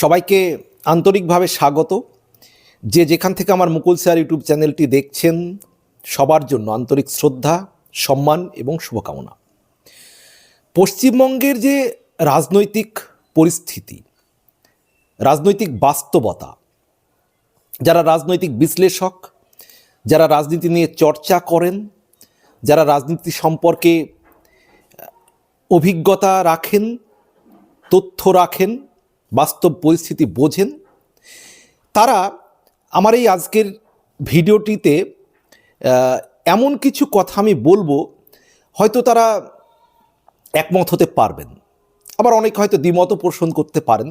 সবাইকে আন্তরিকভাবে স্বাগত। যে যেখান থেকে আমার মুকুল স্যার ইউটিউব চ্যানেলটি দেখছেন, সবার জন্য আন্তরিক শ্রদ্ধা, সম্মান এবং শুভকামনা। পশ্চিমবঙ্গের যে রাজনৈতিক পরিস্থিতি, রাজনৈতিক বাস্তবতা, যারা রাজনৈতিক বিশ্লেষক, যারা রাজনীতি নিয়ে চর্চা করেন, যারা রাজনীতি সম্পর্কে, অভিজ্ঞতা রাখেন, তথ্য রাখেন বাস্তব পরিস্থিতি বোঝেন। তারা আমার এই আজকের ভিডিওটিতে এমন কিছু কথা আমি বলব, হয়তো তারা একমত হতে পারবেন। আবার অনেক হয়তো দ্বিমত পোষণ করতে পারেন।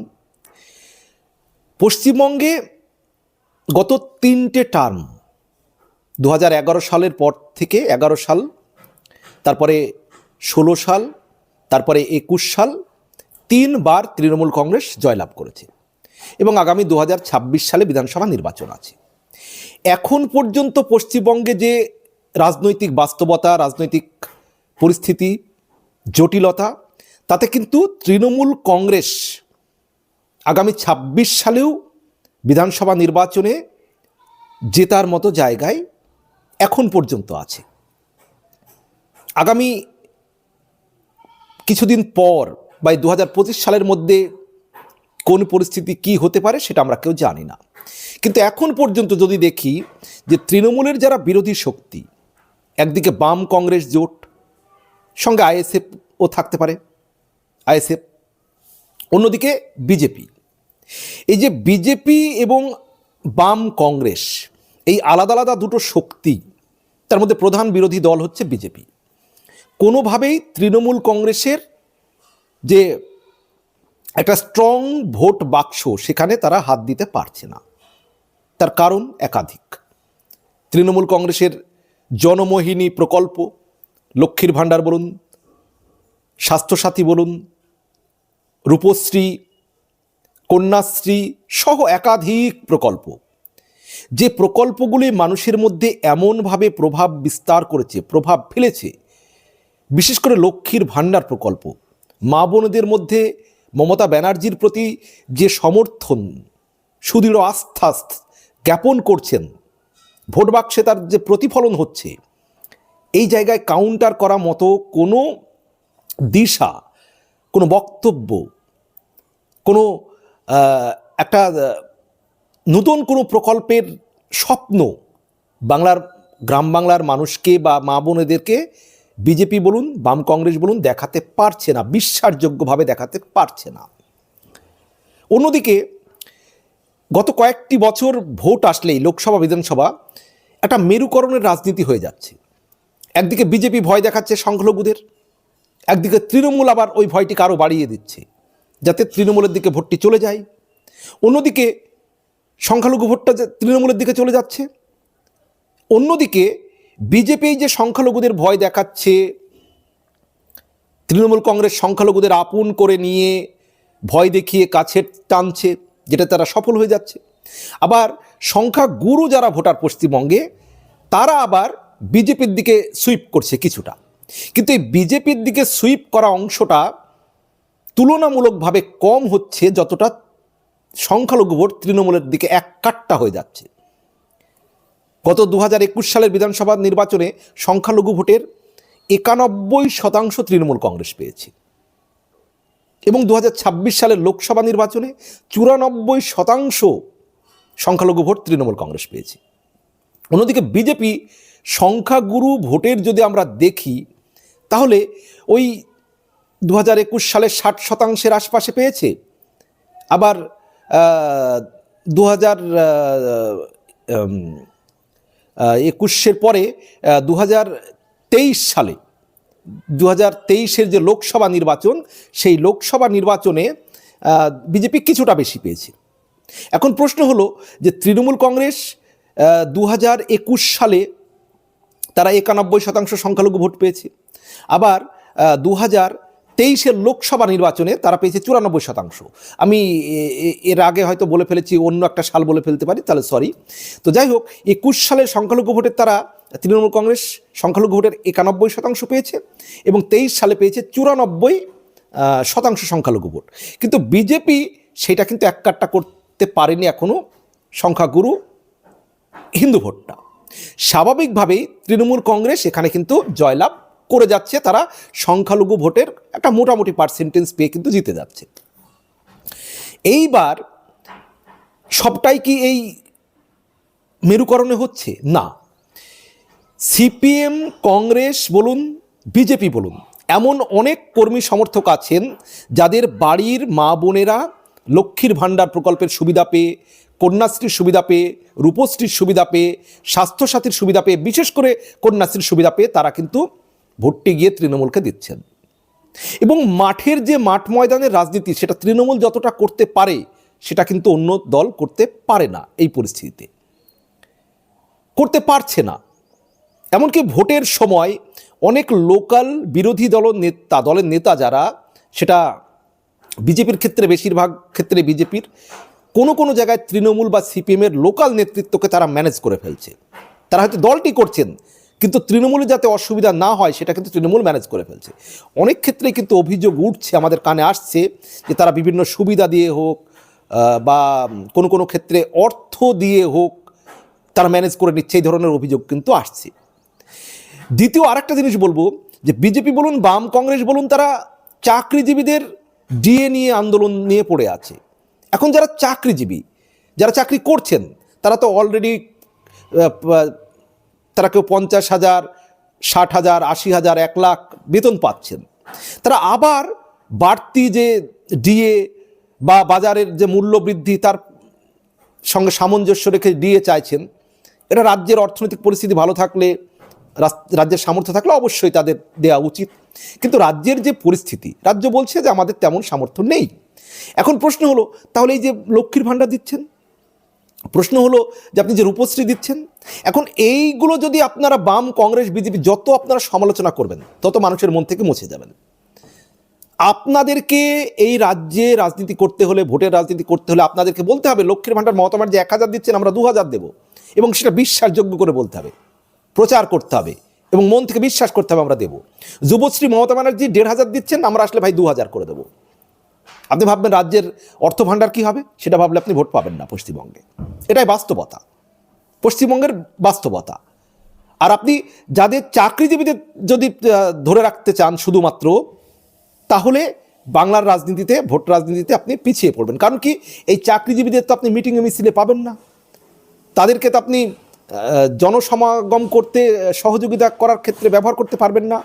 পশ্চিমবঙ্গে গত তিনটে টার্ম দু হাজার এগারো সালের পর থেকে এগারো সাল, তারপরে ষোলো সাল, তারপরে একুশ সাল তিনবার তৃণমূল কংগ্রেস জয়লাভ করেছে এবং আগামী দু হাজার ছাব্বিশ সালে বিধানসভা নির্বাচন আছে। এখন পর্যন্ত পশ্চিমবঙ্গে যে রাজনৈতিক বাস্তবতা, রাজনৈতিক পরিস্থিতি, জটিলতা, তাতে কিন্তু তৃণমূল কংগ্রেস আগামী ২৬ সালেও বিধানসভা নির্বাচনে জেতার মতো জায়গায় এখন পর্যন্ত আছে। আগামী কিছুদিন পর বা দু সালের মধ্যে কোন পরিস্থিতি কি হতে পারে সেটা আমরা কেউ জানি না। কিন্তু এখন পর্যন্ত যদি দেখি যে তৃণমূলের যারা বিরোধী শক্তি, একদিকে বাম কংগ্রেস জোট, সঙ্গে আইএসএফ ও থাকতে পারে আইএসএফ অন্যদিকে বিজেপি। এই যে বিজেপি এবং বাম কংগ্রেস, এই আলাদা আলাদা দুটো শক্তি, তার মধ্যে প্রধান বিরোধী দল হচ্ছে বিজেপি। কোনোভাবেই তৃণমূল কংগ্রেসের যে একটা স্ট্রং ভোট বাক্স সেখানে তারা হাত দিতে পারছে না। তার কারণ একাধিক। তৃণমূল কংগ্রেসের জনমোহিনী প্রকল্প, লক্ষ্মীর ভাণ্ডার বলুন, স্বাস্থ্যসাথী বলুন, রূপশ্রী, কন্যাশ্রী সহ একাধিক প্রকল্প। যে প্রকল্পগুলি মানুষের মধ্যে এমনভাবে প্রভাব বিস্তার করেছে, প্রভাব ফেলেছে, বিশেষ করে লক্ষ্মীর ভাণ্ডার প্রকল্প মা বোনদের মধ্যে মমতা ব্যানার্জির প্রতি যে সমর্থন, সুদৃঢ় আস্থা জ্ঞাপন করছেন, ভোট বাক্সে তার যে প্রতিফলন হচ্ছে, এই জায়গায় কাউন্টার করা মতো কোনো দিশা, কোনো বক্তব্য, কোনো একটা নতুন কোনো প্রকল্পের স্বপ্ন বাংলার, গ্রাম বাংলার মানুষকে বা মা বোনেদেরকে বিজেপি বলুন, বাম কংগ্রেস বলুন, দেখাতে পারছে না, বিশ্বাসযোগ্যভাবে দেখাতে পারছে না। অন্যদিকে, গত কয়েকটি বছর ভোট আসলেই লোকসভা, বিধানসভা একটা মেরুকরণের রাজনীতি হয়ে যাচ্ছে। একদিকে বিজেপি ভয় দেখাচ্ছে সংখ্যালঘুদের, একদিকে তৃণমূল আবার ওই ভয়টিকে আরও বাড়িয়ে দিচ্ছে, যাতে তৃণমূলের দিকে ভোটটি চলে যায়। অন্যদিকে সংখ্যালঘু ভোটটা তৃণমূলের দিকে চলে যাচ্ছে। অন্যদিকে বিজেপি যে সংখ্যালঘুদের ভয় দেখাচ্ছে, তৃণমূল কংগ্রেস সংখ্যালঘুদের আপন করে নিয়ে ভয় দেখিয়ে কাছে টানছে, যেটা তারা সফল হয়ে যাচ্ছে। আবার সংখ্যা গুরু যারা ভোটার পশ্চিমবঙ্গে, তারা আবার বিজেপির দিকে সুইপ করছে কিছুটা। কিন্তু এই বিজেপির দিকে সুইপ করা অংশটা তুলনামূলকভাবে কম হচ্ছে যতটা সংখ্যালঘু ভোট তৃণমূলের দিকে এক কাট্টা হয়ে যাচ্ছে। গত দু হাজার একুশ সালের বিধানসভা নির্বাচনে সংখ্যালঘু ভোটের একানব্বই শতাংশ তৃণমূল কংগ্রেস পেয়েছে। এবং দু হাজার ছাব্বিশ সালের লোকসভা নির্বাচনে চুরানব্বই শতাংশ সংখ্যালঘু ভোট তৃণমূল কংগ্রেস পেয়েছে। অন্যদিকে বিজেপি সংখ্যাগুরু ভোটের যদি আমরা দেখি, তাহলে ওই দু হাজার একুশ সালে ষাট শতাংশের আশপাশে পেয়েছে। আবার দু হাজার একুশের পরে দু হাজার তেইশ সালে দু হাজার তেইশের যে লোকসভা নির্বাচন, সেই লোকসভা নির্বাচনে বিজেপি কিছুটা বেশি পেয়েছে। এখন প্রশ্ন হলো যে তৃণমূল কংগ্রেস দু হাজার একুশ সালে তারা একানব্বই শতাংশ সংখ্যালঘু ভোট পেয়েছে। আবার দু হাজার তেইশের লোকসভা নির্বাচনে তারা পেয়েছে চুরানব্বই শতাংশ। আমি এর আগে হয়তো বলে ফেলেছি, অন্য একটা সাল বলে ফেলতে পারি, তাহলে সরি তো যাই হোক, একুশ সালের সংখ্যালঘু ভোটের তারা তৃণমূল কংগ্রেস সংখ্যালঘু ভোটের একানব্বই শতাংশ পেয়েছে এবং তেইশ সালে পেয়েছে চুরানব্বই শতাংশ সংখ্যালঘু ভোট। কিন্তু বিজেপি সেটা কিন্তু এক কাট্টা করতে পারেনি এখনও সংখ্যাগুরু হিন্দু ভোটটা। স্বাভাবিকভাবেই তৃণমূল কংগ্রেস এখানে কিন্তু জয়লাভ করে যাচ্ছে, তারা সংখ্যালঘু ভোটের একটা মোটামুটি পার্সেন্টেজ পেয়ে কিন্তু জিতে যাচ্ছে। এইবার সবটাই কি এই মেরুকরণে হচ্ছে? না। সিপিএম, কংগ্রেস বলুন, বিজেপি বলুন, এমন অনেক কর্মী সমর্থক আছেন যাদের বাড়ির মা বোনেরা লক্ষ্মীর ভাণ্ডার প্রকল্পের সুবিধা পেয়ে, কন্যাশ্রীর সুবিধা পেয়ে, রূপশ্রীর সুবিধা পেয়ে, স্বাস্থ্যসাথীর সুবিধা পেয়ে, বিশেষ করে কন্যাশ্রীর সুবিধা পেয়ে তারা কিন্তু ভোটটি গিয়ে তৃণমূলকে দিচ্ছেন। এবং মাঠের যে মাঠ ময়দানের রাজনীতি, সেটা তৃণমূল যতটা করতে পারে, সেটা কিন্তু অন্য দল করতে পারে না এই পরিস্থিতিতে। করতে পারছে না। এমনকি ভোটের সময় অনেক লোকাল বিরোধী দল নেতা, দলের নেতা যারা, সেটা বিজেপির ক্ষেত্রে, বেশিরভাগ ক্ষেত্রে বিজেপির, কোনো কোনো জায়গায় তৃণমূল বা সিপিএমের লোকাল নেতৃত্বকে তারা ম্যানেজ করে ফেলছে। তারা হয়তো দলটি করছেন কিন্তু তৃণমূলে যাতে অসুবিধা না হয়, সেটা কিন্তু তৃণমূল ম্যানেজ করে ফেলছে। অনেক ক্ষেত্রে কিন্তু অভিযোগ উঠছে, আমাদের কানে আসছে যে তারা বিভিন্ন সুবিধা দিয়ে হোক বা কোনো কোনো ক্ষেত্রে অর্থ দিয়ে হোক, তারা ম্যানেজ করে নিচ্ছে, এই ধরনের অভিযোগ কিন্তু আসছে। দ্বিতীয় আরেকটা জিনিস বলব, যে বিজেপি বলুন, বাম কংগ্রেস বলুন, তারা চাকরিজীবীদের ডিএ নিয়ে আন্দোলন নিয়ে পড়ে আছে। এখন যারা চাকরিজীবী, যারা চাকরি করছেন, তারা তো অলরেডি তারা কেউ পঞ্চাশ হাজার, ষাট হাজার, আশি হাজার, এক লাখ বেতন পাচ্ছেন। তারা আবার বাড়তি যে ডিএ বা বাজারের যে মূল্য বৃদ্ধি তার সঙ্গে সামঞ্জস্য রেখে ডিএ চাইছেন, এটা রাজ্যের অর্থনৈতিক পরিস্থিতি ভালো থাকলে রাজ্যের সামর্থ্য থাকলে অবশ্যই তাদের দেওয়া উচিত। কিন্তু রাজ্যের যে পরিস্থিতি, রাজ্য বলছে যে আমাদের তেমন সামর্থ্য নেই। এখন প্রশ্ন হলো, তাহলে এই যে লক্ষ্মীর ভাণ্ডার দিচ্ছেন প্রশ্ন হলো যে আপনি যে রূপশ্রী দিচ্ছেন, এখন এইগুলো যদি আপনারা বাম কংগ্রেস, বিজেপি যত আপনারা সমালোচনা করবেন, তত মানুষের মন থেকে মুছে যাবেন। আপনাদেরকে এই রাজ্যে রাজনীতি করতে হলে, ভোটের রাজনীতি করতে হলে আপনাদেরকে বলতে হবে, লক্ষ্মীর ভাণ্ডার মমতামার যে এক হাজার দিচ্ছেন, আমরা দু হাজার দেবো। এবং সেটা বিশ্বাসযোগ্য করে বলতে হবে, প্রচার করতে হবে, এবং মন থেকে বিশ্বাস করতে হবে আমরা দেবো। যুবশ্রী মমতা ব্যানার্জি দেড় হাজার দিচ্ছেন, আমরা আসলে ভাই দু হাজার করে দেবো। আপনি ভাববেন রাজ্যের অর্থ ভাণ্ডার কী হবে? সেটা ভাবলে আপনি ভোট পাবেন না পশ্চিমবঙ্গে। এটাই বাস্তবতা। পশ্চিমবঙ্গের বাস্তবতা। আর আপনি যাদের চাকরিজীবীদের যদি ধরে রাখতে চান শুধুমাত্র, তাহলে বাংলার রাজনীতিতে, ভোট রাজনীতিতে আপনি পিছিয়ে পড়বেন। কারণ কি? এই চাকরিজীবীদের তো আপনি মিটিংয়ে মিছিলে পাবেন না। তাদেরকে তো আপনি জনসমাগম করতে সহযোগিতা করার ক্ষেত্রে ব্যবহার করতে পারবেন না।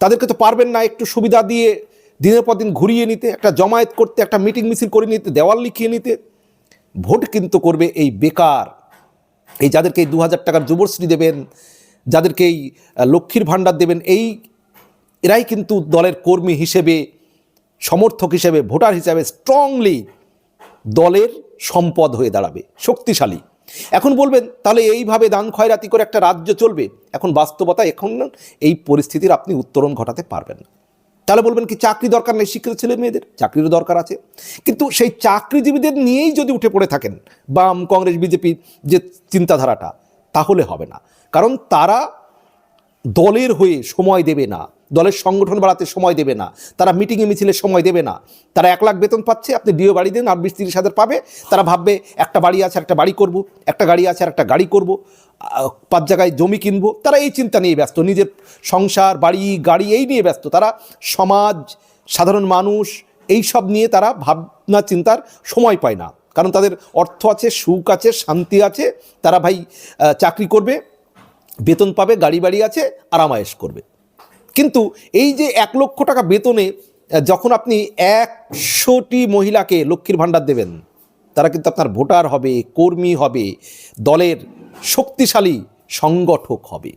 তাদেরকে তো পারবেন না একটু সুবিধা দিয়ে দিনের পর দিন ঘুরিয়ে নিতে, একটা জমায়েত করতে, একটা মিটিং মিছিল করে নিতে, দেওয়াল লিখিয়ে নিতে, ভোট কিন্তু করবে এই বেকার। এই যাদেরকে এই দু হাজার টাকার যুবশ্রী দেবেন, যাদেরকে এই লক্ষ্মীর ভাণ্ডার দেবেন, এই, এরাই কিন্তু দলের কর্মী হিসেবে, সমর্থক হিসেবে, ভোটার হিসেবে স্ট্রংলি দলের সম্পদ হয়ে দাঁড়াবে, শক্তিশালী। এখন বলবেন, তাহলে এইভাবে দান খয়রাতি করে একটা রাজ্য চলবে? এখন বাস্তবতা এখন এই পরিস্থিতির আপনি উত্তরণ ঘটাতে পারবেন না। তাহলে বলবেন কি চাকরি দরকার নেই শিক্ষিত ছেলে মেয়েদের? চাকরিরও দরকার আছে। কিন্তু সেই চাকরিজীবীদের নিয়েই যদি উঠে পড়ে থাকেন বাম, কংগ্রেস, বিজেপি যে চিন্তাধারাটা, তাহলে হবে না। কারণ তারা দলের হয়ে সময় দেবে না। দলের সংগঠন বাড়াতে সময় দেবে না। তারা মিটিংয়ে মিছিলে সময় দেবে না। তারা এক লাখ বেতন পাচ্ছে, আপনি ডিও বাড়ি দেন, আর বিশ তিরিশ হাজার পাবে। তারা ভাববে, একটা বাড়ি আছে একটা বাড়ি করব, একটা গাড়ি আছে আর একটা গাড়ি করব পাঁচ জায়গায় জমি কিনবো। তারা এই চিন্তা নিয়ে ব্যস্ত, নিজের সংসার, বাড়ি, গাড়ি, এই নিয়ে ব্যস্ত। তারা সমাজ, সাধারণ মানুষ এই সব নিয়ে তারা ভাবনা চিন্তার সময় পায় না। কারণ তাদের অর্থ আছে, সুখ আছে, শান্তি আছে। তারা ভাই চাকরি করবে, বেতন পাবে, গাড়ি বাড়ি আছে, আরামায়েশ করবে। কিন্তু এই যে এক লক্ষ টাকা বেতনে যখন আপনি একশোটি মহিলাকে লক্ষ্মীর ভাণ্ডার দেবেন, তারা কিন্তু আপনার ভোটার হবে, কর্মী হবে, দলের শক্তিশালী সংগঠক হবে।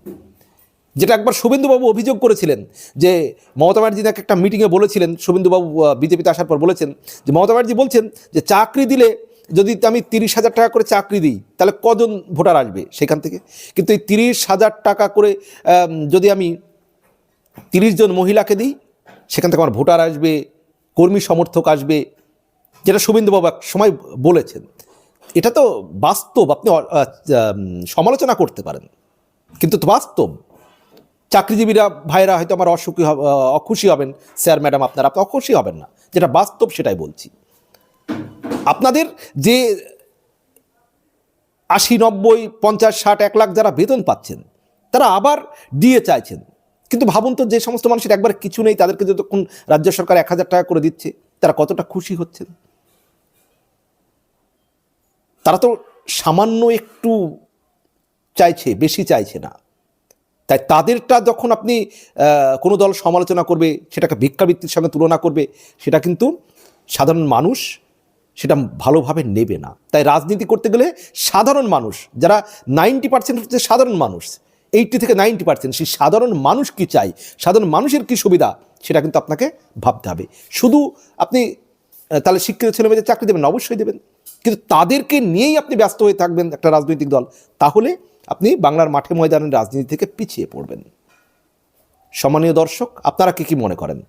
যেটা একবার শুভেন্দুবাবু অভিযোগ করেছিলেন যে মমতা ব্যানার্জি তাকে একটা মিটিংয়ে বলেছিলেন, শুভেন্দুবাবু বিজেপিতে আসার পর বলেছেন যে মমতা ব্যানার্জি বলছেন যে চাকরি দিলে যদি আমি তিরিশ হাজার টাকা করে চাকরি দিই, তাহলে কজন ভোটার আসবে সেখান থেকে? কিন্তু এই তিরিশ হাজার টাকা করে যদি আমি তিরিশ জন মহিলাকে দিই, সেখান থেকে আমার ভোটার আসবে, কর্মী সমর্থক আসবে, যেটা শুভেন্দুবাবু এক সময় বলেছেন। এটা তো বাস্তব, আপনি সমালোচনা করতে পারেন। কিন্তু বাস্তব। চাকরিজীবীরা ভাইরা হয়তো আমার অসুখী অখুশি হবেন। স্যার, ম্যাডাম, আপনারা আপনি অখুশি হবেন না। যেটা বাস্তব, সেটাই বলছি। আপনাদের যে আশি, নব্বই, পঞ্চাশ, ষাট, এক লাখ যারা বেতন পাচ্ছেন, তারা আবার দিয়ে চাইছেন। কিন্তু ভাবুন তো যে সমস্ত মানুষের একবার কিছু নেই, তাদেরকে যতক্ষণ রাজ্য সরকার এক হাজার টাকা করে দিচ্ছে, তারা কতটা খুশি হচ্ছেন? তারা তো সামান্য একটু চাইছে, বেশি চাইছে না। তাই তাদেরটা যখন আপনি কোনো দল সমালোচনা করবে, সেটাকে ভিক্ষাবৃত্তির সঙ্গে তুলনা করবে, সেটা কিন্তু সাধারণ মানুষ সেটা ভালোভাবে নেবে না। তাই রাজনীতি করতে গেলে সাধারণ মানুষ, যারা নাইনটি পার্সেন্ট হচ্ছে সাধারণ মানুষ এইটি থেকে নাইনটি পার্সেন্ট সেই সাধারণ মানুষ কি চাই সাধারণ মানুষের কি সুবিধা, সেটা কিন্তু আপনাকে ভাবতে হবে। শুধু আপনি তাহলে শিক্ষিত ছেলেমেয়েদের চাকরি দেবেন অবশ্যই দেবেন। কিন্তু তাদেরকে নিয়েই আপনি ব্যস্ত হয়ে থাকবেন একটা রাজনৈতিক দল, তাহলে আপনি বাংলার মাঠে ময়দানের রাজনীতি থেকে পিছিয়ে পড়বেন। সম্মানীয় দর্শক, আপনারা কি কি মনে করেন?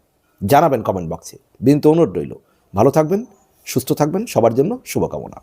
জানাবেন কমেন্ট বক্সে বিনীত অনুরোধ রইল। ভালো থাকবেন, সুস্থ থাকবেন, সবার জন্য শুভকামনা।